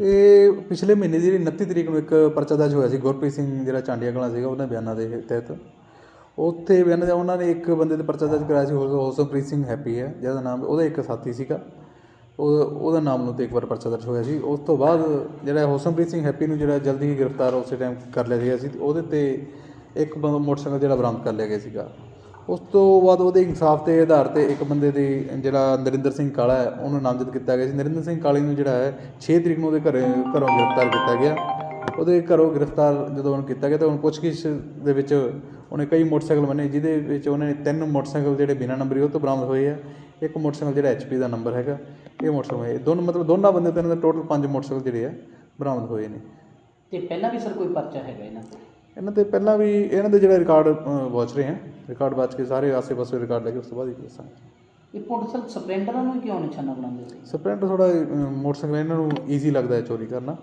ਇਹ ਪਿਛਲੇ ਮਹੀਨੇ ਦੀ ਜਿਹੜੀ 29 ਤਰੀਕ ਨੂੰ ਇੱਕ ਪਰਚਾ ਦਰਜ ਹੋਇਆ ਸੀ, ਗੁਰਪ੍ਰੀਤ ਸਿੰਘ ਜਿਹੜਾ ਚਾਂਡੀਆ ਕਲਾਂ ਸੀਗਾ ਉਹਨਾਂ ਬਿਆਨਾਂ ਦੇ ਤਹਿਤ। ਉੱਥੇ ਬਿਆਨਾਂ ਦਾ ਉਹਨਾਂ ਨੇ ਇੱਕ ਬੰਦੇ ਤੇ ਪਰਚਾ ਦਰਜ ਕਰਾਇਆ ਸੀ ਹੋ- ਹੋਸਨਪ੍ਰੀਤ ਸਿੰਘ ਹੈਪੀ ਹੈ, ਜਿਹਦਾ ਨਾਮ, ਉਹਦਾ ਇੱਕ ਸਾਥੀ ਸੀਗਾ। ਉਹ, ਉਹਦਾ ਨਾਮ ਨੂੰ ਤੇ ਇੱਕ ਵਾਰ ਪਰਚਾ ਦਰਜ ਹੋਇਆ ਸੀ। ਉਸ ਤੋਂ ਬਾਅਦ ਜਿਹੜਾ ਹੋਸਨਪ੍ਰੀਤ ਸਿੰਘ ਹੈਪੀ ਨੂੰ ਜਿਹੜਾ ਜਲਦੀ ਹੀ ਗ੍ਰਿਫਤਾਰ ਉਸੇ ਟਾਈਮ ਕਰ ਲਿਆ ਗਿਆ ਸੀ, ਉਹਦੇ ਤੇ ਇੱਕ ਬ- ਮੋਟਰਸਾਈਕਲ ਜਿਹੜਾ ਬਰਾਮਦ ਕਰ ਲਿਆ ਗਿਆ ਸੀਗਾ। ਉਸ ਤੋਂ ਬਾਅਦ ਉਹਦੇ ਇਨਸਾਫ ਦੇ ਆਧਾਰ ਤੇ ਇੱਕ ਬੰਦੇ ਦੀ ਜਿਹੜਾ ਨਰਿੰਦਰ ਸਿੰਘ ਕਾਲਾ ਹੈ, ਉਹਨੂੰ ਨਾਮਜ਼ਦ ਕੀਤਾ ਗਿਆ ਸੀ। ਨਰਿੰਦਰ ਸਿੰਘ ਕਾਲੀ ਨੂੰ ਜਿਹੜਾ ਹੈ 6 ਤਰੀਕ ਨੂੰ ਉਹਦੇ ਘਰੇ, ਘਰੋਂ ਗ੍ਰਿਫਤਾਰ ਕੀਤਾ ਗਿਆ। ਉਹਦੇ ਘਰੋਂ ਗ੍ਰਿਫਤਾਰ ਜਦੋਂ ਉਹਨੂੰ ਕੀਤਾ ਗਿਆ ਤਾਂ ਉਹਨੂੰ ਪੁੱਛਗਿੱਛ ਦੇ ਵਿੱਚ ਉਹਨੇ ਕਈ ਮੋਟਰਸਾਈਕਲ ਮੰਨੇ ਜਿਹਦੇ ਵਿੱਚ ਉਹਨੇ ਤਿੰਨ ਮੋਟਰਸਾਈਕਲ ਜਿਹੜੇ ਬਿਨਾਂ ਨੰਬਰੀ ਉਹ ਤੋਂ ਬਰਾਮਦ ਹੋਏ ਆ। ਇੱਕ ਮੋਟਰਸਾਈਕਲ ਜਿਹੜਾ ਐਚਪੀ ਦਾ ਨੰਬਰ ਹੈਗਾ, ਇਹ ਮੋਟਰਸਾਈਕਲ ਇਹ ਦੋਨੋਂ, ਮਤਲਬ ਦੋਨਾਂ ਬੰਦੇ 'ਤੇ ਇਹਨਾਂ ਦੇ ਟੋਟਲ ਪੰਜ ਮੋਟਰਸਾਈਕਲ ਜਿਹੜੇ ਆ, ਬਰਾਮਦ ਹੋਏ ਨੇ। ਤੇ ਪਹਿਲਾਂ ਵੀ ਸਰ ਕੋਈ ਪਰਚਾ ਹੈਗਾ ਇਹਨਾਂ ਤੇ ਇਹਨਾਂ ਤੇ ਪਹਿਲਾਂ ਵੀ ਇਹਨਾਂ ਦੇ ਜਿਹੜਾ ਰਿਕਾਰਡ ਵਾਚ ਰਹੇ ਆ ਰਿਕਾਰਡ ਵਾਚ ਕੇ ਸਾਰੇ ਆਸੇ-ਪਾਸੇ ਰਿਕਾਰਡ ਲੈ ਕੇ ਉਸ ਤੋਂ ਬਾਅਦ ਹੀ ਦੱਸਾਂਗੇ ਇਹ ਮੋਟਰਸਾਈਕਲ ਸਪਲੈਂਡਰਾਂ ਨੂੰ ਕਿਉਂ ਨਿਸ਼ਾਨਾ ਬਣਾਉਂਦੇ ਸੀ? ਸਪਲੈਂਡਰ ਥੋੜਾ ਮੋਟਰਸਾਈਕਲ ਇਹਨਾਂ ਨੂੰ ਈਜ਼ੀ ਲੱਗਦਾ ਹੈ ਚੋਰੀ ਕਰਨਾ।